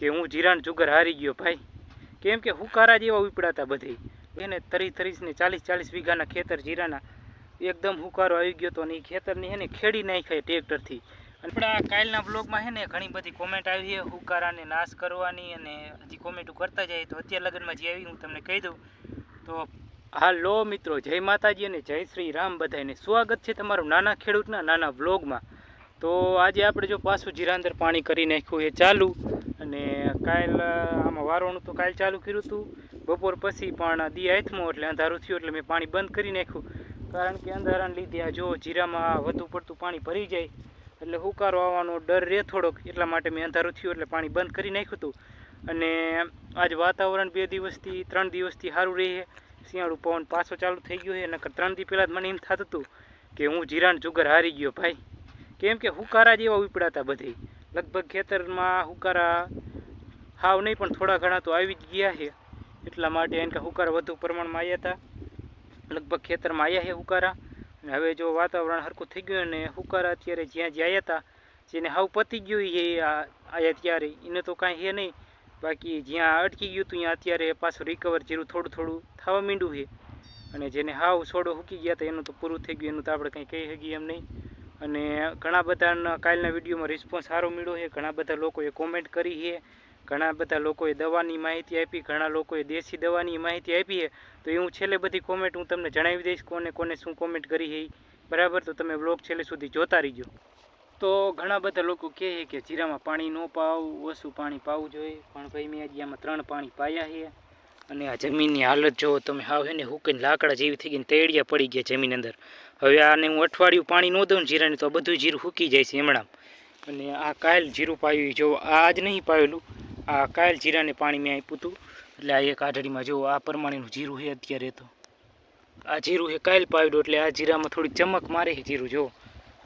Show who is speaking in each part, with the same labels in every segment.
Speaker 1: કે હું જીરાણ જુગર હારી ગયો ભાઈ. કેમ કે હુકારા જેવા ઉપડાતા બધે. એને તરી તરીસને ચાલીસ ચાલીસ વીઘાના ખેતર જીરાના એકદમ હુકારો આવી ગયો તો અને એ ખેતરની હેને ખેડી નાખાય ટ્રેક્ટરથી અને આપણા કાલના બ્લોગમાં હે ને ઘણી બધી કોમેન્ટ આવી છે, હુકારાને નાશ કરવાની અને હજી કોમેન્ટો કરતા જાય તો અત્યાર લગ્નમાં જે આવી હું તમને કહી દઉં. તો હાલો મિત્રો, જય માતાજી અને જય શ્રી રામ બધાને સ્વાગત છે તમારું નાના ખેડૂતના નાના વ્લોગમાં તો આજે આપણે જો પાછું જીરાંદર પાણી કરી નાખ્યું એ ચાલુ. અને કાલ આમાં વારવાનું તો કાલ ચાલુ કર્યું હતું. બપોર પછી પણ દી આથમો, એટલે અંધારું થયું, એટલે મેં પાણી બંધ કરી નાખ્યું. કારણ કે અંધારાને લીધે આ જો જીરામાં વધુ પડતું પાણી ભરી જાય, એટલે હુકારો આવવાનો ડર રહે થોડોક. એટલા માટે મેં અંધારું થયું, એટલે પાણી બંધ કરી નાખ્યું હતું. અને આજ વાતાવરણ બે દિવસથી, ત્રણ દિવસથી સારું રહે શિયાળું પવન પાછો ચાલુ થઈ ગયો છે, નકર ત્રણ દી પહેલાં જ મને એમ થતું હતું કે હું જીરાણ જુગર હારી ગયો, ભાઈ. કેમ કે હુકારા જેવા ઉપડાતા બધે. લગભગ ખેતરમાં હુકારા હાવ નહીં, પણ થોડા ઘણા તો આવી જ ગયા છે. એટલા માટે એને હુકારા વધુ પ્રમાણમાં આવ્યા હતા લગભગ ખેતરમાં આવ્યા છે હુકારા. અને હવે જો વાતાવરણ સરખું થઈ ગયું અને હુકારા અત્યારે જ્યાં જ્યાં આવ્યા હતા જેને હાવ પતી ગયું એ આવ્યા ત્યારે, એને તો કાંઈ છે નહીં. બાકી જ્યાં અટકી ગયું હતું ત્યાં અત્યારે પાછું રિકવર જેવું થોડું થોડું થવા માંડ્યું છે. અને જેને હાવ છોડો હૂકી ગયા હતા એનું તો પૂરું થઈ ગયું, એનું તો આપણે કંઈ કહી શકીએ એમ નહીં. અને ઘણા બધાના કાલના વિડીયોમાં રિસ્પોન્સ સારો મળ્યો છે. ઘણા બધા લોકોએ કોમેન્ટ કરી છે. ઘણા બધા લોકોએ દવાની માહિતી આપી, ઘણા લોકોએ દેશી દવાની માહિતી આપી છે. તો એ હું છેલ્લે બધી કોમેન્ટ હું તમને જણાવી દઈશ કોને કોને શું કોમેન્ટ કરી છે બરાબર? તો તમે બ્લોગ છેલ્લે સુધી જોતા રહીજો. તો ઘણા બધા લોકો કહે છે કે જીરામાં પાણી ન પાવું, ઓછું પાણી પાવું જોઈએ. પણ ભાઈ મેં આજે આમાં ત્રણ પાણી પાયા છે. અને આ જમીનની હાલત જુઓ તમે હાવ ને હુકીને લાકડા જેવી થઈ ગઈ તેડિયા પડી ગયા જમીન અંદર. હવે આને હું અઠવાડિયું પાણી ન દઉં જીરાને તો બધું જીરું હુકી જાય છે હમણાં અને આ કાયલ જીરું પાયું જો આ આજ નહીં પાયેલું. આ કાયલ જીરાને પાણી મેં આપ્યું હતું. એટલે આ એક આઢળીમાં જો આ પ્રમાણેનું જીરું છે અત્યારે તો. આ જીરું હે કાયલ પાયું એટલે આ જીરામાં થોડી ચમક મારે છે જીરું, જો.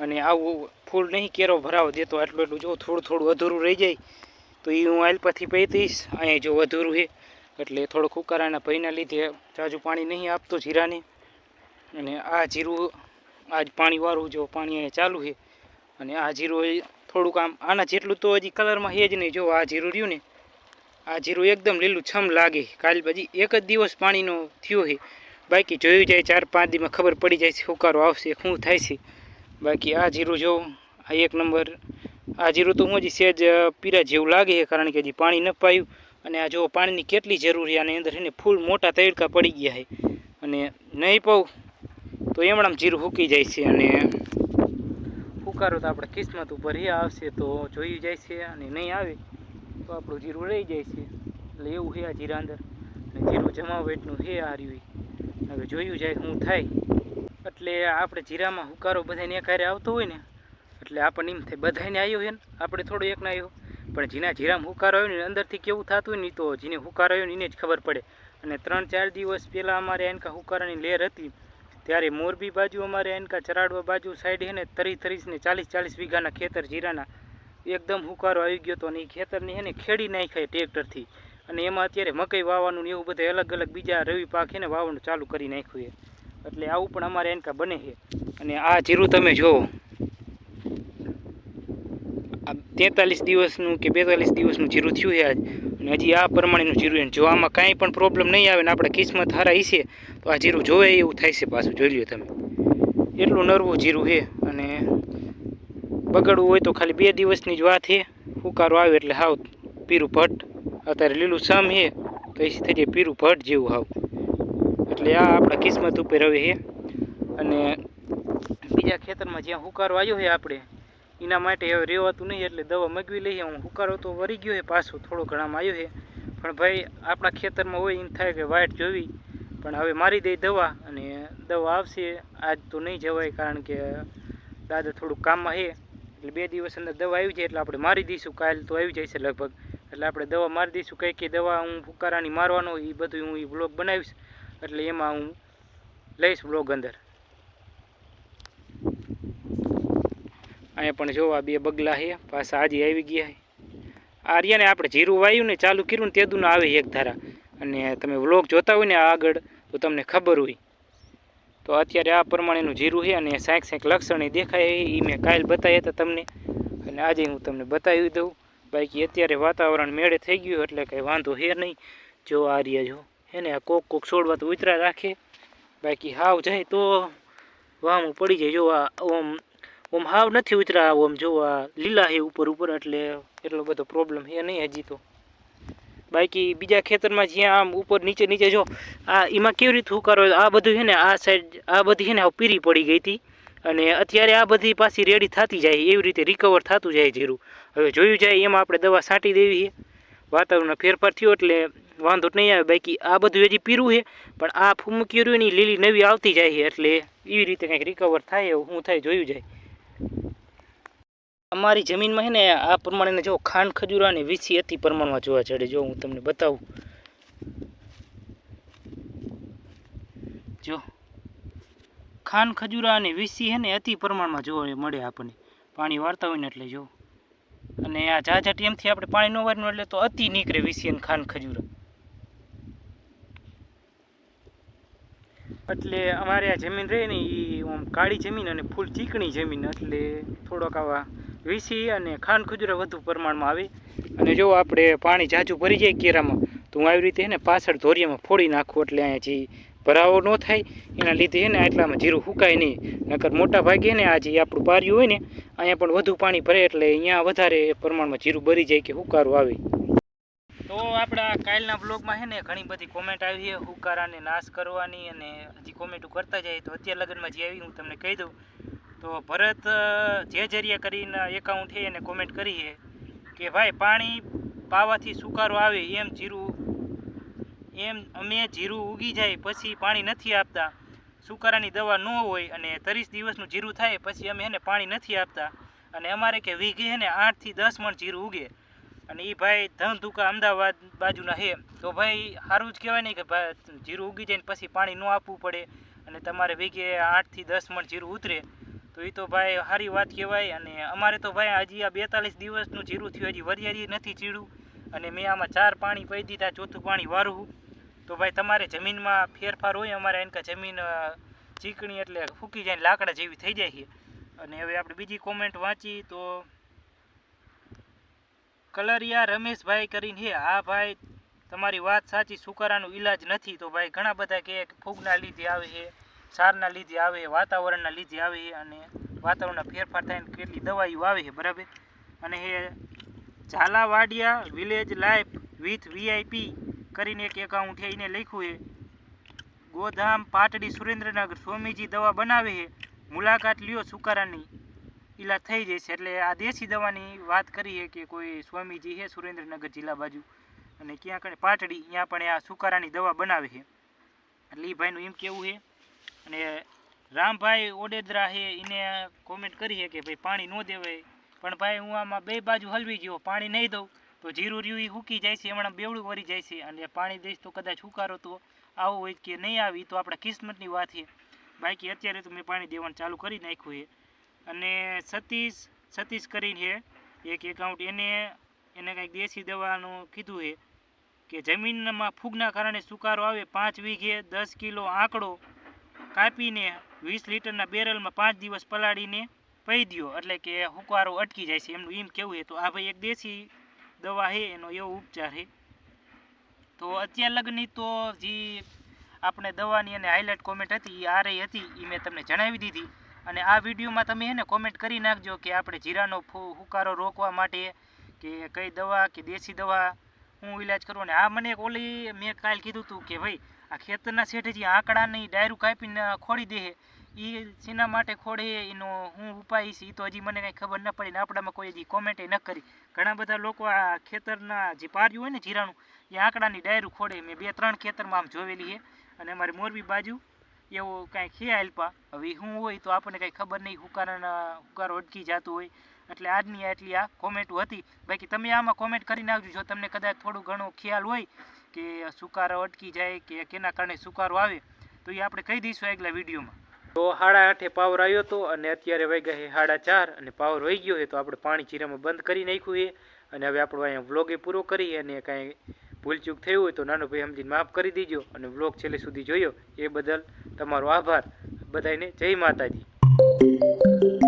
Speaker 1: અને આવું ફૂલ નહીં કેરો ભરાવો દેતો આટલું એટલું જો થોડું થોડું અધૂરું રહી જાય. તો એ હું આલપાથી પહેતીશ અહીંયા જો અધૂરું છે એટલે થોડોક ઉકારાના ભયના લીધે જાજુ પાણી નહીં આપતો જીરાને. અને આ જીરું, આજ પાણીવાળું જો પાણી અહીંયા ચાલુ છે. અને આ જીરું થોડુંક આમ, આના જેટલું તો હજી કલરમાં છે જ નહીં. જો આ જીરું રહ્યું ને, આ જીરું એકદમ લીલું છમ લાગે. કાલ પછી એક જ દિવસ પાણીનો થયો છે. બાકી જોયું જાય ચાર પાંચ દીમાં ખબર પડી જાય છે હુકારો આવશે, શું થાય છે. બાકી આ જીરું જો, આ એક નંબર, આ જીરું તો હું હજી સહેજ પીરા જેવું લાગે છે, કારણ કે હજી પાણી ન પાયું. અને આ જો પાણીની કેટલી જરૂર આની અંદર એને ફૂલ મોટા તડકા પડી ગયા છે. અને નહીં પાઉં તો એમણામ જીરું સૂકી જાય છે અને ફૂકારો તો આપણે કિસ્મત ઉપર એ આવશે તો જોઈ જાય છે અને નહીં આવે તો આપણું જીરું રહી જાય છે. એટલે એવું છે આ જીરા અંદર. અને જીરું જમાવ એટલું છે આ હવે જોયું જાય શું થાય. એટલે આપણે જીરામાં હુકારો બધાને એકારે આવતો હોય ને, એટલે આપણને એમ થાય બધાને આવ્યો છે ને, આપણે થોડો એક ના આવ્યો પણ જેના જીરામ હુકાર આવ્યો ને અંદરથી કેવું થતું હોય ને તો જેને હુકાર આવ્યો ને એને જ ખબર પડે. અને ત્રણ ચાર દિવસ પહેલાં અમારે એનકા હુકારાની લહેર હતી. ત્યારે મોરબી બાજુ અમારે એનકા ચરાડવા બાજુ સાઈડ છે ને તરી તરીસને ચાલીસ ચાલીસ વીઘાના ખેતર જીરાના એકદમ હુકારો આવી ગયો હતો અને એ ખેતરને હે ને ખેડી નાખ્યા ટ્રેક્ટરથી અને એમાં અત્યારે મકઈ વાવવાનું ને એવું બધે અલગ અલગ બીજા રવિ પાક હે ને વાવવાનું ચાલુ કરી નાખ્યું એટલે આવું પણ અમારે એનકા બને છે અને આ જીરું તમે આ તેતાલીસ દિવસનું કે બેતાલીસ દિવસનું જીરું થયું છે આજ. અને હજી આ પ્રમાણેનું જીરું એને જો આમાં કાંઈ પણ પ્રોબ્લેમ નહીં આવે ને આપણે કિસ્મત હારા હશે, તો આ જીરું જોવે એવું થાય છે પાછું. જોઈ લ્યો તમે. એટલું નરવું જીરું છે અને બગડવું હોય તો ખાલી બે દિવસની જ વાત છે. ફુકારો આવે એટલે હાવ પીરું ભટ્ટ. અત્યારે લીલું સમ છે, તો એ થઈ જાય પીરું ભટ્ટ જેવું હાવ. એટલે આ આપણા કિસ્મત ઉપર હવે છે. અને બીજા ખેતરમાં જ્યાં હુકારો આવ્યો છે આપણે એના માટે હવે રહેવાતું નહીં એટલે દવા મગવી લઈએ. હું હુકારો તો વરી ગયો છે, પાછો થોડો ઘણામાં આવ્યો છે. પણ ભાઈ, આપણા ખેતરમાં હોય એમ થાય કે વાઇટ જોવી. પણ હવે મારી દઈ દવા અને દવા આવશે. આજ તો નહીં જવાય કારણ કે દાદા થોડુંક કામમાં છે. એટલે બે દિવસ અંદર દવા આવી જાય એટલે આપણે મારી દઈશું. કાલ તો આવી જાય છે લગભગ. એટલે આપણે દવા મારી દઈશું. કઈ કઈ દવા હું ફુકારાની મારવાનો એ બધું હું એ બ્લોગ બનાવીશ. એટલે એમાં હું લઈશ બ્લોગ અંદર. અહીંયા પણ જોવા બે બગલા છે, પાછા આજે આવી ગયા આ રહ્યા આપણે જીરું વાયું ને ચાલુ કર્યું ને તેદું આવે એક ધારા. અને તમે વ્લોગ જોતા હોય ને આગળ, તો તમને ખબર હોય. તો અત્યારે આ પ્રમાણેનું જીરું છે અને સાંક સાંક લક્ષણ એ દેખાય એ મેં કાલ બતાવ્યા હતા તમને. અને આજે હું તમને બતાવી દઉં. બાકી અત્યારે વાતાવરણ મેળે થઈ ગયું એટલે કંઈ વાંધો હે નહીં. જો આ રહ્યા જો. હે ને આ કોક કોક છોડવા તો ઉતરા રાખે. બાકી હાવ જાય તો વામું પડી જાય. જો આ ઓમ ઓમ હાવ નથી ઉતરા ઓમ જો આ લીલા હે ઉપર ઉપર એટલે એટલો બધો પ્રોબ્લેમ એ નહીં હજી તો. બાકી બીજા ખેતરમાં જ્યાં આમ ઉપર નીચે નીચે જો, આ એમાં કેવી રીતે હુકારો આ બધું છે ને, આ સાઈડ આ બધી છે ને પીરી પડી ગઈ હતી. અને અત્યારે આ બધી પાછી રેડી થતી જાય, એવી રીતે રિકવર થતું જાય જીરું હવે જોયું જાય એમાં આપણે દવા છાંટી દેવી છે વાતાવરણમાં ફેરફાર થયો એટલે વાંધો નહીં આવે. બાકી આ બધું હજી પીરું છે પણ આ ફૂમકી રહ્યું ને લીલી નવી આવતી જાય છે એટલે એવી રીતે કંઈક રિકવર થાય એવું, હું થાય જોયું જાય. અમારી જમીનમાં છે ને આ પ્રમાણે જો ખાંડ ખજૂરા અને વીછી અતિ પ્રમાણમાં જોવા ચડે. જો હું તમને બતાવું. જો. ખાંડ, ખજૂરા અને વીસી છે ને અતિ પ્રમાણમાં જોવા મળે આપણને. પાણી વાળતા હોય ને એટલે જો. અને આ ઝાઝા ટેમથી આપણે પાણી ન વાળનું એટલે તો અતિ નીકળે વીસી અને ખાંડ, ખજૂરા. એટલે અમારે આ જમીન રહે ને એ આમ કાળી જમીન અને ફૂલ ચીકણી જમીન. એટલે થોડોક આવા વીસી અને ખાંડ ખુજરો વધુ પ્રમાણમાં આવે. અને જો આપણે પાણી ઝાઝું ભરી જાય કેરામાં, તો હું આવી રીતે એને પાછળ ધોરિયામાં ફોડી નાખું એટલે અહીંયા જે ભરાવો ન થાય, એના લીધે એને આટલામાં જીરું સુકાય નહીં. નકર મોટા ભાગે ને આ જે આપણું પાર્યું હોય ને, અહીંયા પણ વધુ પાણી ભરે એટલે અહીંયા વધારે પ્રમાણમાં જીરું ભરી જાય કે હુકારું આવે. તો આપણા કાલના બ્લોગમાં છે ને, ઘણી બધી કોમેન્ટ આવી છે, હુકારાને નાશ કરવાની અને હજી કોમેન્ટો કરતા જાય તો અત્યારે લગ્નમાં જે આવી હું તમને કહી દઉં. તો ભરત જે જરિયા કરીને એકાઉન્ટ છે એને કોમેન્ટ કરી છે કે, ભાઈ, પાણી પાવાથી સુકારો આવે એમ જીરું, એમ અમે જીરું ઉગી જાય પછી પાણી નથી આપતા. સુકારાની દવા ન હોય અને ત્રીસ દિવસનું જીરું થાય પછી અમે એને પાણી નથી આપતા. અને અમારે કે વીઘે છે ને આઠથી દસ મણ જીરું ઉગે. અને એ ભાઈ ધંધુકા અમદાવાદ બાજુના છે. તો ભાઈ સારું જ કહેવાય નહીં કે ભાઈ જીરું ઉગી જાય ને પછી પાણી ન આપવું પડે અને તમારે વીઘે આઠથી દસ મણ જીરું ઉતરે. તો એ તો ભાઈ સારી વાત કહેવાય અને અમારે તો ભાઈ હજી આ બેતાલીસ દિવસનું જીરું થયું, હજી વરિયારી નથી ચીડું. અને મેં આમાં ચાર પાણી પી દીધા, ચોથું પાણી વારું. તો ભાઈ તમારે જમીનમાં ફેરફાર હોય અમારે કે જમીન ચીકણી એટલે ફૂકી જાય લાકડા જેવી થઈ જાય છે. અને હવે આપણે બીજી કોમેન્ટ વાંચી તો કલરિયા રમેશભાઈ કરીને હે હા ભાઈ, તમારી વાત સાચી, સુકારાનો ઈલાજ નથી. તો ભાઈ ઘણા બધા કે ફૂગના લીધે આવે છે. સારના લીધે આવે, વાતાવરણના લીધે આવે છે અને વાતાવરણના ફેરફાર થાય કેટલી દવાઈઓ આવે છે, બરાબર? અને એ Zalavadiya village life with VIP કરીને એક એકાઉન્ટ છે, એને લખ્યું છે. ગોધામ પાટડી સુરેન્દ્રનગર સ્વામીજી દવા બનાવે છે. મુલાકાત લ્યો સુકારાની. ઈલાજ થઈ જશે એટલે આ દેશી દવાની વાત કરીએ કે કોઈ સ્વામીજી છે સુરેન્દ્રનગર જિલ્લા બાજુ. અને ક્યાં કણે પાટડી, ત્યાં પણ આ સુકારાની દવા બનાવે છે. એટલે એ ભાઈનું એમ કેવું છે અને રામભાઈ ઓડેદરા છે એને કોમેન્ટ કરી છે કે ભાઈ પાણી ન દેવાય. પણ ભાઈ હું આમાં બે બાજુ હલવી ગયો, પાણી નહીં દઉં, તો જીરું રહ્યું એ સૂકી જાય છે હમણાં બેવડું વળી જાય છે. અને પાણી દઈશ તો કદાચ હુકારો તો આવો હોય કે નહીં આવી, તો આપણા કિસ્મતની વાત છે. બાકી અત્યારે તો મેં પાણી દેવાનું ચાલુ કરી નાખ્યું છે. અને સતીશ સતીશ કરીને છે એક એકાઉન્ટ એને એને કંઈક દેશી દવાનું કીધું છે કે જમીનમાં ફૂગના કારણે સુકારો આવે, પાંચ વીઘે દસ કિલો આંકડો કાપીને વીસ લીટરના બેરલમાં પાંચ દિવસ પલાળીને પહી દો એટલે કે હુકારો અટકી જાય છે. એમનું એમ કેવું છે? તો આ ભાઈ એક દેશી દવા છે, એનો એવો ઉપચાર છે. તો અત્યાર લગ્નની તો જે આપણે દવાની અને હાઇલાઇટ કોમેન્ટ હતી એ આ રહી હતી એ મેં તમને જણાવી દીધી. અને આ વિડીયોમાં તમે એને કોમેન્ટ કરી નાખજો કે આપણે જીરાનો હુકારો રોકવા માટે કે કઈ દવા કે દેશી દવા હું ઈલાજ કરવો અને આ મને એક ઓલી મેં કાલ કીધું હતું કે ભાઈ, આ ખેતરના શેઠે જે આંકડાની ડાયરું કાપીને ખોડી દે એ શેના માટે ખોડે એનો હું ઉપાય છે એ તો હજી મને કાંઈ ખબર ન પડી ને આપણામાં કોઈ હજી કોમેન્ટે ન કરી. ઘણા બધા લોકો આ ખેતરના જે પાર્યું હોય ને જીરાનું એ આંકડાની ડાયરું ખોડે મેં બે ત્રણ ખેતરમાં આમ જોવેલી છે અને અમારી મોરબી બાજુ એવું કાંઈ ખે આલ્પા. હવે શું હોય તો આપણને કાંઈ ખબર નહીં, હુકારાના હુકારો અટકી જતું હોય. એટલે આજની આટલી આ કોમેન્ટો હતી. બાકી તમે આમાં કોમેન્ટ કરી નાખજો. જો તમને કદાચ થોડું ઘણો ખ્યાલ હોય કે સુકારો અટકી જાય કે કેના કારણે સુકારો આવે, તો એ આપણે કહી દઈશું આગલા વિડીયોમાં. તો સાડા આઠે પાવર આવ્યો હતો અને અત્યારે વાગ્યા છે સાડા ચાર અને પાવર વહી ગયો છે તો આપણે પાણી ચીરામાં બંધ કરી નાખ્યું છે. અને હવે આપણો અહીંયા વ્લોગે પૂરો કરી અને કાંઈ ભૂલચૂક થયું હોય તો નાનો ભાઈ સમજીને માફ કરી દીજો અને વ્લોગ છેલ્લે સુધી જોયો. એ બદલ તમારો આભાર. બધાને જય માતાજી.